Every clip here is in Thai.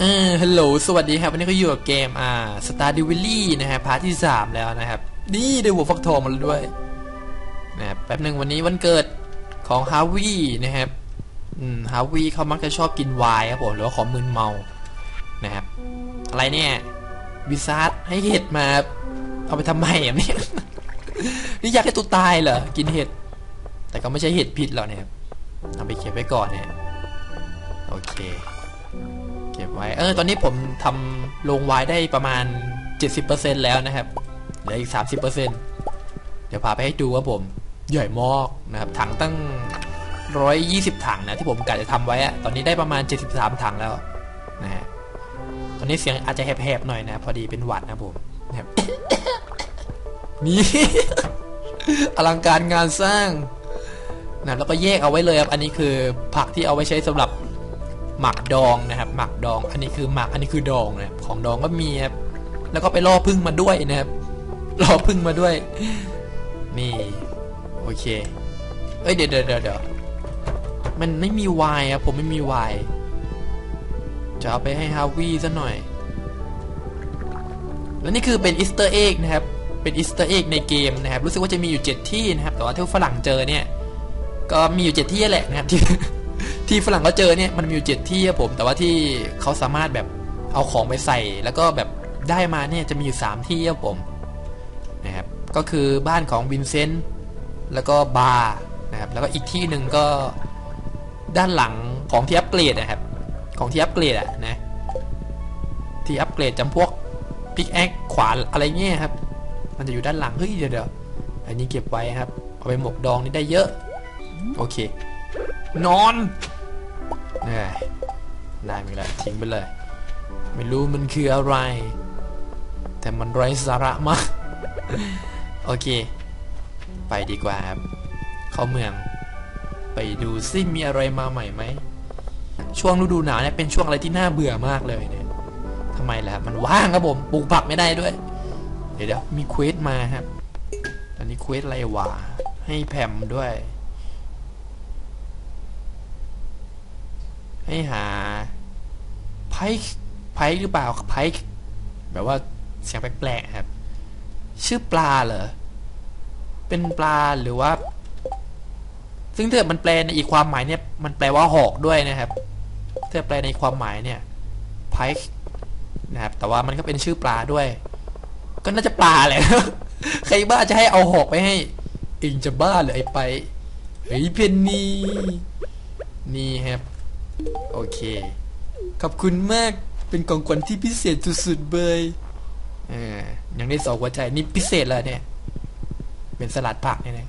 เออฮัลโหล สวัสดีครับ วันนี้ก็อยู่กับเกม อ่า Star d e v i l y นะฮะพาร์ทที่ 3 แล้วนะครับ นี่ได้หัวฟักทองมาแล้วด้วยนะครับแป๊บหนึ่งวันนี้วันเกิดของฮาวีนะครับ อืม ฮาวีเขามักจะชอบกินไวน์ครับผม หรือว่าของมึนเมา นะครับ อะไรเนี่ยวิซาร์ให้เห็ดมา เอาไปทำไมอะเนี่ย นี่อยากให้ตัวตายเหรอ กินเห็ด แต่ก็ไม่ใช่เห็ดผิดหรอกนะครับเอาไปเก็บไว้ก่อนเนี่ย โอเค ไว้ เออ ตอนนี้ผมทำลงไว้ได้ประมาณ 70%แล้วนะครับ เหลืออีก 30%เดี๋ยวพาไปให้ดูว่าผม ใหญ่มากนะครับ ถังตั้ง 120 ถังนะที่ผมกะจะทำไว้อะตอนนี้ได้ประมาณ 73 ถังแล้วนะฮะ ตอนนี้เสียงอาจจะแหบๆหน่อยนะ พอดีเป็นหวัดนะผมนะครับนี่อลังการงานสร้างนะแล้วก็แยกเอาไว้เลยครับ อันนี้คือผักที่เอาไว้ใช้สำหรับ หมักดองนะครับหมักดอง อันนี้คือหมักอันนี้คือดองนะครับของดองก็มีครับแล้วก็ไปล่อพึ่งมาด้วยนะครับล่อพึ่งมาด้วย นี่ โอเค เอ้ยเดี๋ยวเดี๋ยวเดี๋ยวมันไม่มีไวน์ครับผมไม่มีไวน์จะเอาไปให้ฮาวีซะหน่อย แล้วนี่คือเป็นอีสเตอร์เอ็กนะครับ เป็นอีสเตอร์เอ็กในเกมนะครับ รู้สึกว่าจะมีอยู่ 7 ที่นะครับ แต่ว่าที่ฝรั่งเจอเนี่ย ก็มีอยู่ 7 ที่แหละนะครับที่ ที่ฝรั่งเขาเจอเนี่ยมันมีอยู่7ที่ครับผมแต่ว่าที่เขาสามารถแบบเอาของไปใส่ แล้วก็แบบได้มาเนี่ยจะมีอยู่3ที่ครับผมนะครับก็คือบ้านของวินเซนต์แล้วก็บาร์นะครับแล้วก็อีกที่หนึ่งก็ด้านหลังของที่อัปเกรดนะครับ ของที่อัปเกรดอะนะที่อัปเกรดจำพวกพิกแอคขวานอะไรเงี้ยครับ มันจะอยู่ด้านหลังเฮ้ยเดี๋ยวเดี๋ยวอันนี้เก็บไว้ครับ เอาไปหมกดองนี่ได้เยอะ โอเค นอน ได้ไม่ละทิ้งไปเลย ไม่รู้มันคืออะไร แต่มันไร้สาระมาก โอเค ไปดีกว่าครับ เข้าเมือง ไปดูซิมีอะไรมาใหม่ไหม ช่วงฤดูหนาวเนี่ยเป็นช่วงอะไรที่น่าเบื่อมากเลยเนี่ยทำไมล่ะ มันว่างครับผม ปลูกผักไม่ได้ด้วย เดี๋ยวมีเควสมาครับตอนนี้เควสอะไรวะ ให้แพมด้วย ให้หาไพค์ไพค์หรือเปล่าไพค์แบบว่าเสียงแปลกๆครับ ชื่อปลาเหรอ เป็นปลาหรือว่า ซึ่งถ้ามันแปลในอีกความหมายเนี่ย มันแปลว่าหอกด้วยนะครับถ้าแปลในความหมายเนี่ยไพค์นะครับ แต่ว่ามันก็เป็นชื่อปลาด้วย ก็น่าจะปลาแหละใครบ้าจะให้เอาหอกไปให้เองจะบ้าเหรือไอ้ไปเฮ้ยเพนนีนี่ครับ โอเค ขอบคุณมากเป็นกองขวัญที่พิเศษสุดๆเบยเออยังได้สองหัวใจนี่พิเศษเลยเนี่ย เป็นสลัดผักเนี่ยนะ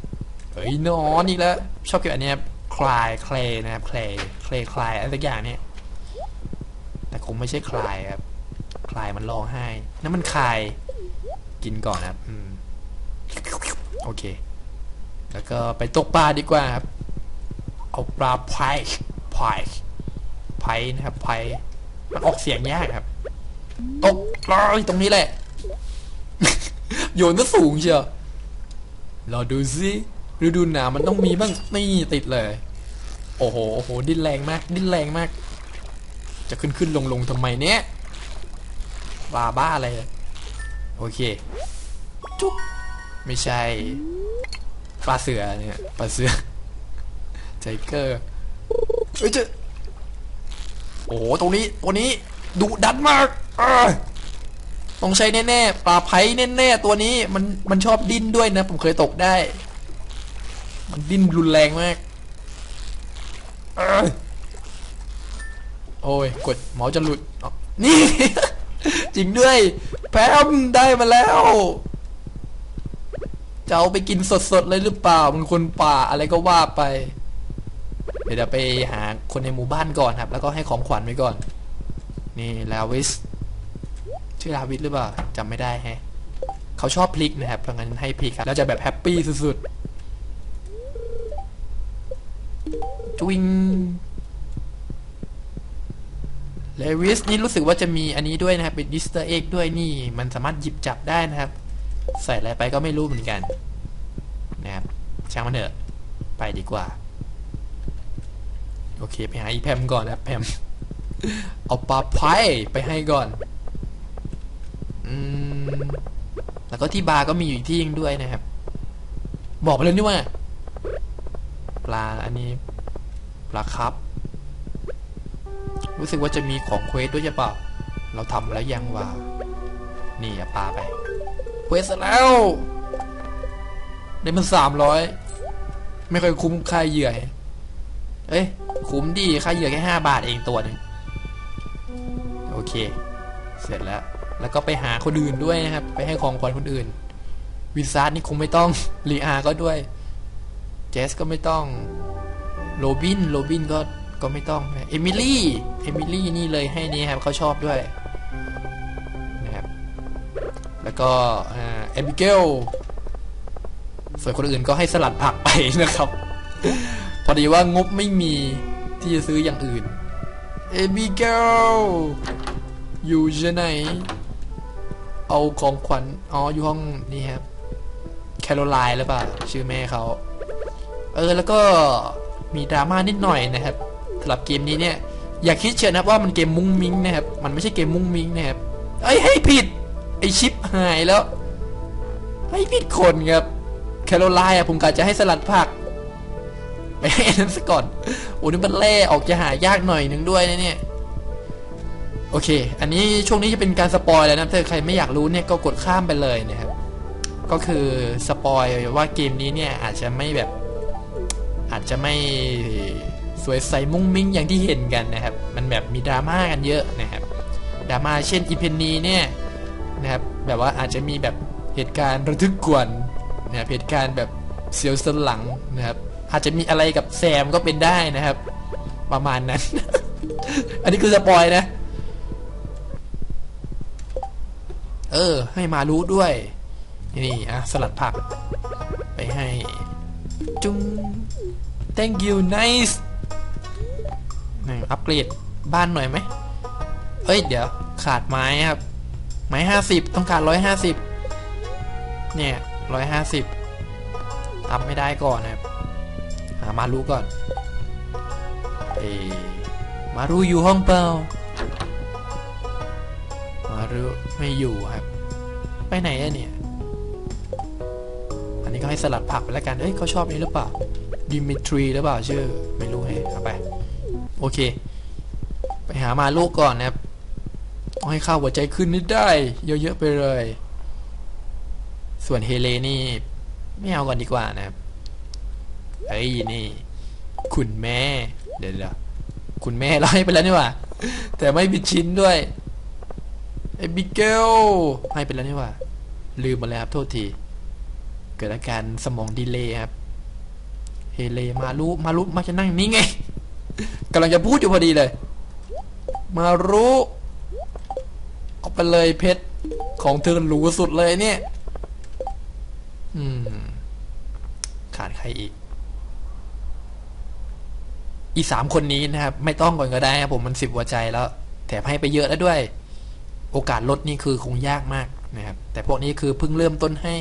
เฮ้ยนอนนี่แล้ว ชอบเก็บอันเนี้ยคลายเคลนะครับเคลเคลคลายอะไรสักอย่างเนี่ย แต่คงไม่ใช่คลายครับคลายมันร้องไห้นั่นมันคลาย กินก่อนครับอืมโอเค แล้วก็ไปตกปลาดีกว่าครับ เอาปลาไพไพ ไพนะครับไพมันออกเสียงยากครับ ตกปลาตรงนี้แหละ โยนก็สูงเชียวเราดูสิฤดูหนาวมันต้องมีบ้างนี่ติดเลย โอ้โหโอ้โหดิ้นแรงมาก ดิ้นแรงมาก จะขึ้นขึ้นลงลงทำไมเนี้ยปลาบ้าอะไรโอเค จุ๊บไม่ใช่ปลาเสือเนี่ยปลาเสือไทเกอร์เฮ้ยเจอ โอ้โหตรงนี้ตัวนี้ดุดันมากต้องใช้แน่ๆปลาไผ่แน่ๆตัวนี้มันมันชอบดิ้นด้วยนะ ผมเคยตกได้ มันดิ้นรุนแรงมากอโอ้ยกดเมาส์จะหลุดนี่ จริงด้วย แพมได้มาแล้วจะเอาไปกินสดๆเลยหรือเปล่ามันคนป่าอะไรก็ว่าไป เดี๋ยวไปหาคนในหมู่บ้านก่อนครับ แล้วก็ให้ของขวัญไว้ก่อน นี่ลาวิสชื่อลาวิสหรือเปล่าจำไม่ได้แฮะเขาชอบพลิกนะครับเพราะงั้นให้พลิกครับแล้วจะแบบแฮปปี้สุดๆจุิงเลวิสนี่รู้สึกว่าจะมีอันนี้ด้วยนะครับ เป็นดิสเตอร์เอ็กด้วยนี่ มันสามารถหยิบจับได้นะครับ ใส่อะไรไปก็ไม่รู้เหมือนกัน นะครับ ช่างมันเถอะ ไปดีกว่า โอเค ไปหาอีแพมก่อนนะแพมเอาปลาไพ่ไปให้ก่อน อืม แล้วก็ที่บาร์ก็มีอยู่อีกที่หนึงด้วยนะครับ บอกไปเลยนี่ว่า ปลาอันนี้ ปลาครับ รู้สึกว่าจะมีของเควสด้วยใช่ปะเราทำแล้วยังว่า นี่อะปลาไปเควสแล้ว ได้มันสามร้อย ไม่ค่อยคุ้มค่าเหยื่อเอ้ย คุ้มดีค่าเหยื่อแค่ห้าบาทเองตัวหนึ่งโอเค เสร็จแล้ว แล้วก็ไปหาคนอื่นด้วยนะครับ ไปให้ของขวัญคนอื่น วิซาร์ดนี่คงไม่ต้องลีอาก็ด้วย เจสก็ไม่ต้อง โรบิน โรบินก็ก็ไม่ต้องเอมิลี่ เอมิลี่นี่เลยให้นี่ครับเขาชอบด้วยนะครับ แล้วก็อ่าเอบิเกลส่วนคนอื่นก็ให้สลัดผักไปนะครับ พอดีว่างบไม่มี ที่จะซื้ออย่างอื่น เอบิเกลอยู่ที่ไหน เอาของขวัญ อ๋อ อยู่ห้องนี่ครับ แคโรไลน์หรือเปล่า ชื่อแม่เขา เออ แล้วก็มีดราม่านิดหน่อยนะครับสำหรับเกมนี้เนี่ย อย่าคิดเชียวนะว่ามันเกมมุ้งมิ้งนะครับ มันไม่ใช่เกมมุ้งมิ้งนะครับ เอ้ยให้ผิด ไอชิปหายแล้ว ให้ผิดคนครับ แคโรไลน์อะผมกะจะให้สลัดผัก ไปให้นั้นซะก่อนโอ้นี่มันแร่ออกจะหายากหน่อยหนึ่งด้วยนะเนี่ยโอเค อันนี้ช่วงนี้จะเป็นการสปอยแล้วนะถ้าใครไม่อยากรู้เนี่ยก็กดข้ามไปเลยนะครับ ก็คือสปอยว่าเกมนี้เนี่ยอาจจะไม่แบบ อาจจะไม่สวยใสมุ้งมิ้งอย่างที่เห็นกันนะครับ มันแบบมีดราม่ากันเยอะนะครับ ดราม่าเช่นอีเพนนีเนี่ยนะครับ แบบว่าอาจจะมีแบบเหตุการณ์ระทึกกวนนะครับเหตุการณ์แบบเสียวสนหลังนะครับ อาจจะมีอะไรกับแซมก็เป็นได้นะครับ ประมาณนั้น อันนี้คือสปอยนะ เออ ให้มารู้ด้วย นี่อะสลัดผัก ไปให้ จุ้ง thank you nice นี่อัปเกรดบ้านหน่อยไหมเอ้ย เดี๋ยวขาดไม้ครับ ไม้ห้าสิบต้องการร้อยห้าสิบเนี่ยร้อยห้าสิบทำไม่ได้ก่อนนะครับ หามารู้ก่อนเอมารู้อยู่ห้องเปล่ามารู้ไม่อยู่ครับ ไปไหนอะเนี่ย อันนี้ก็ให้สลัดผักไปแล้วกัน เอ้ยเขาชอบนี้หรือเปล่าดิมิทรีหรือเปล่าชื่อ ไม่รู้ให้เอาไป โอเค ไปหามาลูกก่อนนะครับต้องให้ข้าวหัวใจขึ้นนิดได้ เยอะๆไปเลย ส่วนเฮเลนี่ไม่เอาก่อนดีกว่านะครับ เอ้ยนี่ คุณแม่ เดี๋ยวๆคุณแม่เราให้ไปแล้วนี่หว่า แต่ไม่บิดชิ้นด้วยเอบิเกลให้ไปแล้วนี่หว่า ลืมหมาแล้วครับ โทษที เกิดอาการสมองดีเลย์ครับ เฮเลมารุมารุมักจะนั่งนี่ไงกำลังจะพูดอยู่พอดีเลย มารุเอาไปเลยเพชรของเธอหรูสุดเลยเนี่ย อืม ขาดใครอีก อีสามคนนี้นะครับ ไม่ต้องก่อนก็ได้ครับผมมันสิบหัวใจแล้ว แถมให้ไปเยอะแล้วด้วย โอกาสลดนี่คือคงยากมากนะครับ แต่พวกนี้คือเพิ่งเริ่มต้นให้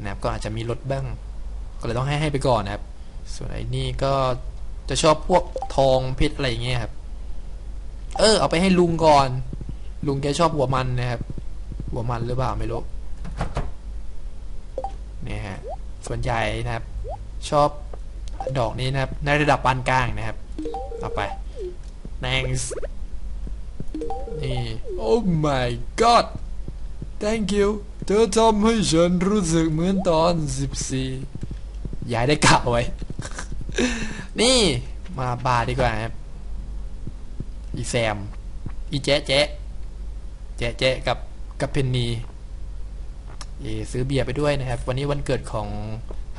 นะครับ ก็อาจจะมีลดบ้าง ก็เลยต้องให้ให้ไปก่อนนะครับ ส่วนไอ้นี่ก็จะชอบพวกทองเพชรอะไรอย่างเงี้ยครับ เออ เอาไปให้ลุงก่อน ลุงแกชอบหัวมันนะครับ หัวมันหรือเปล่าไม่รู้เนี่ยฮะส่วนใหญ่นะครับ ชอบ ดอกนี้นะครับ ในระดับปานกลางนะครับเอไป thanks นี่ oh my god thank you เธอทำให้ฉันรู้สึกเหมือนตอน 14ยายได้กล่าวไว้ นี่มาบาร์ดีกว่าครับอีแซม อีแจ๊ะแจ๊ะแจ๊ะแจ๊ะกับกับเพนนีเอซื้อเบียร์ไปด้วยนะครับ วันนี้วันเกิดของ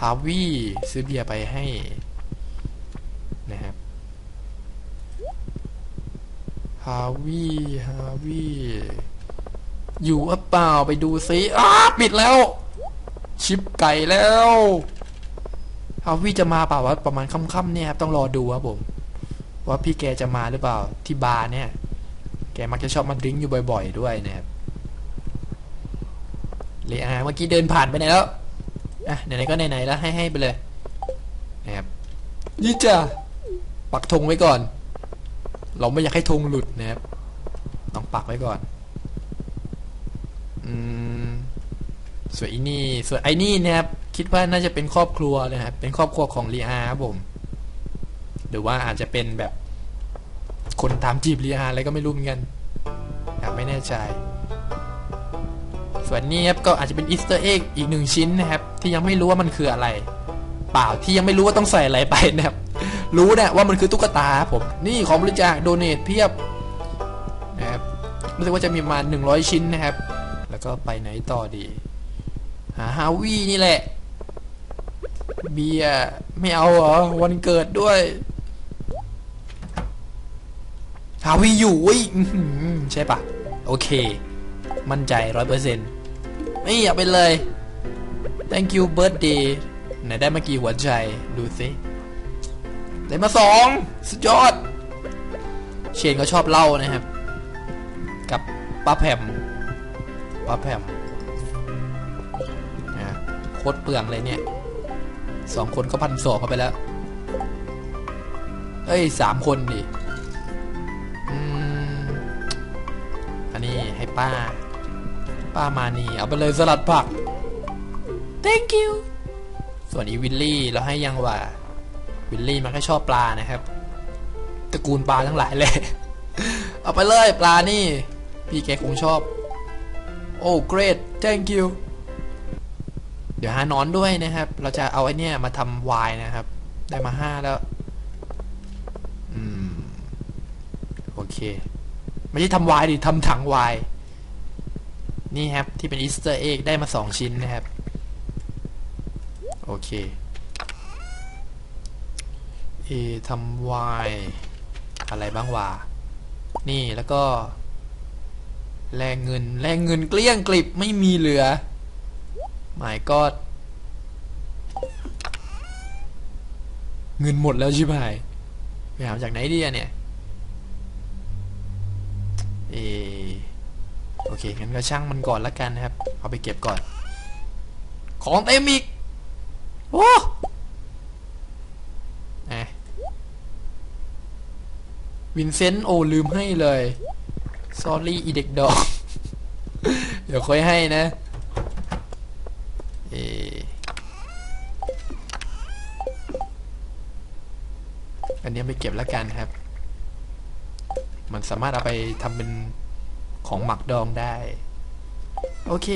าวิซื้อเบียร์ไปให้นะครับฮาวิฮาวิอยู่หรือเปล่าไปดูซิอ้าปิดแล้ว ชิปไก่แล้วฮาวิจะมาเปล่าวะประมาณค่ำๆเนี่ยครับต้องรอดูครับผม ว่าพี่แกจะมาหรือเปล่าที่บาร์เนี่ย แกมักจะชอบมาดิ้งอยู่บ่อย ๆ ด้วยนะครับเลอาเมื่อกี้เดินผ่านไปไหนแล้ว อะไหนๆก็ไหนๆแล้วให้ให้ไปเลยนะครับนี่จ้ะปักธงไว้ก่อน เราไม่อยากให้ธงหลุดนะครับต้องปักไว้ก่อน อืมส่วนไอ้นี่ส่วนไอ้นี่นะครับคิดว่าน่าจะเป็นครอบครัวนะครับเป็นครอบครัวของลีอาครับผม หรือว่าอาจจะเป็นแบบคนตามจีบลีอาอะไรก็ไม่รู้เหมือนกันไม่แน่ใจ ส่วนนี้ครับก็อาจจะเป็นอีสเตอร์เอ็กอีกหนึ่งชิ้นนะครับ ที่ยังไม่รู้ว่ามันคืออะไร เปล่าที่ยังไม่รู้ว่าต้องใส่อะไรไปนะครับ รู้นะว่ามันคือตุ๊กตาครับผม นี่ของบริจาคโดเนทเพียบนะครับรู้สึกว่าจะมีประมาณ100 ชิ้นนะครับ แล้วก็ไปไหนต่อดี หาฮาวีนี่แหละ เบียไม่เอาเหรอวันเกิดด้วยฮาวีอยู่ใช่ปะโอเค มั่นใจร้อยเปอร์เซ็นต์ ไม่เอาไปเลย thank you birthday ไหนได้เมากี่หัวใจดูสิได้มาสองสุดยอด เชนก็ชอบเล่านะครับ กับป้าแพมป้าแพมนะโคตรเปลืองเลยเนี่ยสองคนก็พันสองเข้าไปแล้ว เอ้ยสามคนดิอืมอันนี้ให้ป้า ป้ามานี่เอาไปเลยสลัดผัก thank you ส่วนอีวิลลี่เราให้ยังว่า วิลลี่มันก็ชอบปลานะครับตระกูลปลาทั้งหลายเลย เอาไปเลยปลานี่ พี่แกคงชอบ โอ้ great thank you เดี๋ยวหานอนด้วยนะครับ เราจะเอาไอ้เนี่ยมาทำไวน์นะครับ ได้มาห้าแล้ว อืม โอเค ไม่ใช่ทำไวน์ดิทำถังไวน์ นี่ครับ ที่เป็นอีสเตอร์เอ็กได้มาสองชิ้นนะครับ โอเคเอทำไวน์อะไรบ้างวะนี่แล้วก็ แลกเงิน แลกเงินเกลี้ยงกลิบไม่มีเหลือหมายก็เงินหมดแล้วใช่ไหมไปหาจากไหนดีอะเนี่ย เอ อโอเคงั้นก็ช่างมันก่อนละกันนะครับ เอาไปเก็บก่อน ของเต็มอีกโอ้แหมวินเซนต์โอลืมให้เลยซอรี่อีเด็กดอก เดี๋ยวค่อยให้นะ เอออันนี้ไปเก็บแล้วกันครับ มันสามารถเอาไปทำเป็น ของหมักดองได้ โอเค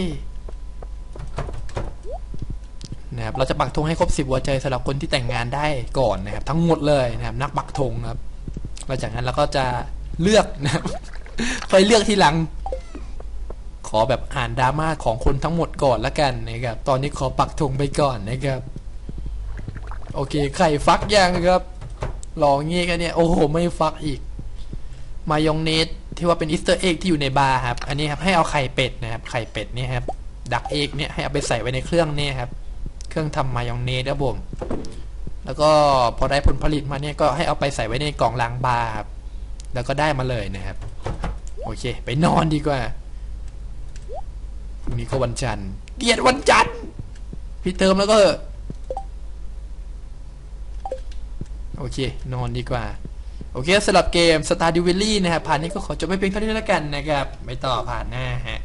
นะครับเราจะปักธงให้ครบสิบหัวใจสำหรับคนที่แต่งงานได้ก่อนนะครับ ทั้งหมดเลยนะครับ นักปักธงครับหลังจากนั้นเราก็จะเลือกนะครับค่อยเลือกทีหลัง ขอแบบอ่านดราม่าของคนทั้งหมดก่อนละกันนะครับ ตอนนี้ขอปักธงไปก่อนนะครับ โอเคไข่ฟักยังครับลองงี้กันเนี่ย โอ้โห ไม่ฟักอีก มายองเนส ที่ว่าเป็นอีสเตอร์เอ็กที่อยู่ในบาร์ครับ อันนี้ครับให้เอาไข่เป็ดนะครับ ไข่เป็ดเนี่ยครับ ดักเอ็กเนี่ยให้เอาไปใส่ไว้ในเครื่องนี่ครับ เครื่องทำมายองเนสครับผม แล้วก็พอได้ผลผลิตมาเนี่ยก็ให้เอาไปใส่ไว้ในกล่องล้างบาร์ครับ แล้วก็ได้มาเลยนะครับ โอเค ไปนอนดีกว่าพรุ่งนี้ก็วันจันทร์เกลียดวันจันทร์ พี่เติมแล้วก็ โอเค นอนดีกว่า โอเคสำหรับเกม Star d u e l l y นะครับผ่านนี้ก็ขอจบไปเพียงเท่านี้แล้วกันนะครับ ไม่ต่อผ่านหน้าฮะ